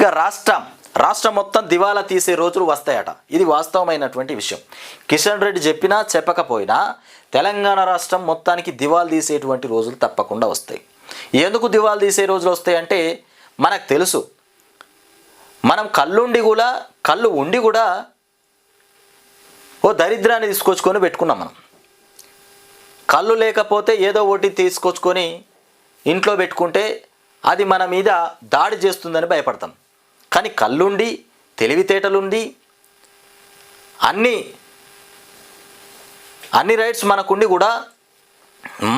ఇక రాష్ట్రం. రాష్ట్రం మొత్తం దివాలా తీసే రోజులు వస్తాయట. ఇది వాస్తవమైనటువంటి విషయం. కిషన్ రెడ్డి చెప్పినా చెప్పకపోయినా తెలంగాణ రాష్ట్రం మొత్తానికి దివాలు తీసేటువంటి రోజులు తప్పకుండా వస్తాయి. ఎందుకు దివాలు తీసే రోజులు వస్తాయంటే మనకు తెలుసు. మనం కళ్ళుండి కూడా కళ్ళు ఉండి కూడా ఓ దరిద్రాన్ని తీసుకొచ్చుకొని పెట్టుకున్నాం మనం. కళ్ళు లేకపోతే ఏదో ఒకటి తీసుకొచ్చుకొని ఇంట్లో పెట్టుకుంటే అది మన మీద దాడి చేస్తుందని భయపడతాం. కానీ కళ్ళుండి తెలివితేటలుండి అన్ని అన్ని రైట్స్ మనకుండి కూడా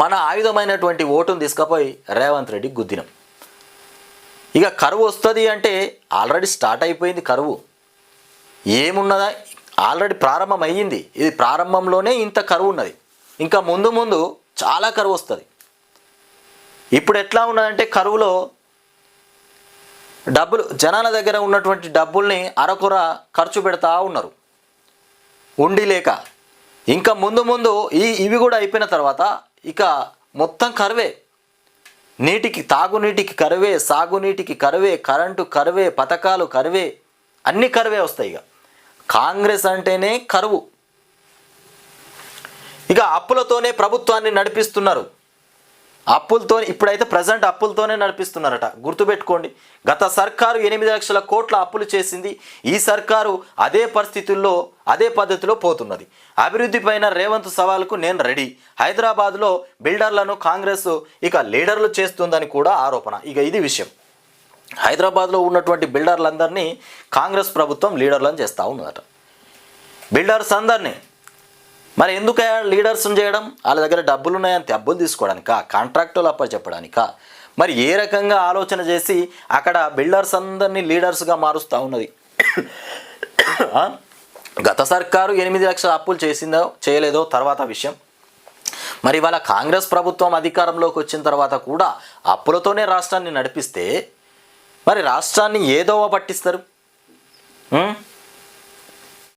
మన ఆయుధమైనటువంటి ఓటును తీసుకుపోయి రేవంత్ రెడ్డి గుద్దినం. ఇక కరువు వస్తుంది అంటే ఆల్రెడీ స్టార్ట్ అయిపోయింది కరువు. ఏమున్నదా? ఆల్రెడీ ప్రారంభం అయ్యింది ఇది ప్రారంభంలోనే ఇంత కరువు ఉన్నది. ఇంకా ముందు ముందు చాలా కరువు వస్తుంది. ఇప్పుడు ఎట్లా ఉన్నదంటే కరువులో డబ్బులు జనాల దగ్గర ఉన్నటువంటి డబ్బుల్ని అరకొర ఖర్చు పెడతా ఉన్నారు. ఉండి లేక. ఇంకా ముందు ముందు ఈ ఇవి కూడా అయిపోయిన తర్వాత ఇక మొత్తం కరువే. నీటికి తాగునీటికి కరువే సాగునీటికి కరువే కరెంటు కరువే పథకాలు కరువే అన్ని కరువే వస్తాయి ఇక. కాంగ్రెస్ అంటేనే కరువు. ఇక అప్పులతోనే ప్రభుత్వాన్ని నడిపిస్తున్నారు. అప్పులతో ఇప్పుడైతే ప్రజెంట్ అప్పులతోనే నడిపిస్తున్నారట. గుర్తుపెట్టుకోండి గత సర్కారు ఎనిమిది లక్షల కోట్ల అప్పులు చేసింది. ఈ సర్కారు అదే పరిస్థితుల్లో అదే పద్ధతిలో పోతున్నది. అభివృద్ధి పైన రేవంత్ సవాల్కు నేను రెడీ. హైదరాబాద్లో బిల్డర్లను కాంగ్రెస్ ఇక లీడర్లు చేస్తుందని కూడా ఆరోపణ. ఇక ఇది విషయం. హైదరాబాద్లో ఉన్నటువంటి బిల్డర్లందరినీ కాంగ్రెస్ ప్రభుత్వం లీడర్లను చేస్తూ ఉన్నదట. బిల్డర్స్ అందరినీ మరి ఎందుకు లీడర్స్ని చేయడం? వాళ్ళ దగ్గర డబ్బులు ఉన్నాయని డబ్బులు తీసుకోవడానికా? కాంట్రాక్టులు అప్ప చెప్పడానికా మరి ఏ రకంగా ఆలోచన చేసి అక్కడ బిల్డర్స్ అందరినీ లీడర్స్గా మారుస్తూ ఉన్నది? గత సర్కారు ఎనిమిది లక్షల అప్పులు చేసిందో చేయలేదో తర్వాత విషయం. మరి ఇవాళ కాంగ్రెస్ ప్రభుత్వం అధికారంలోకి వచ్చిన తర్వాత కూడా అప్పులతోనే రాష్ట్రాన్ని నడిపిస్తే మరి రాష్ట్రాన్ని ఏదోవ పట్టిస్తారు.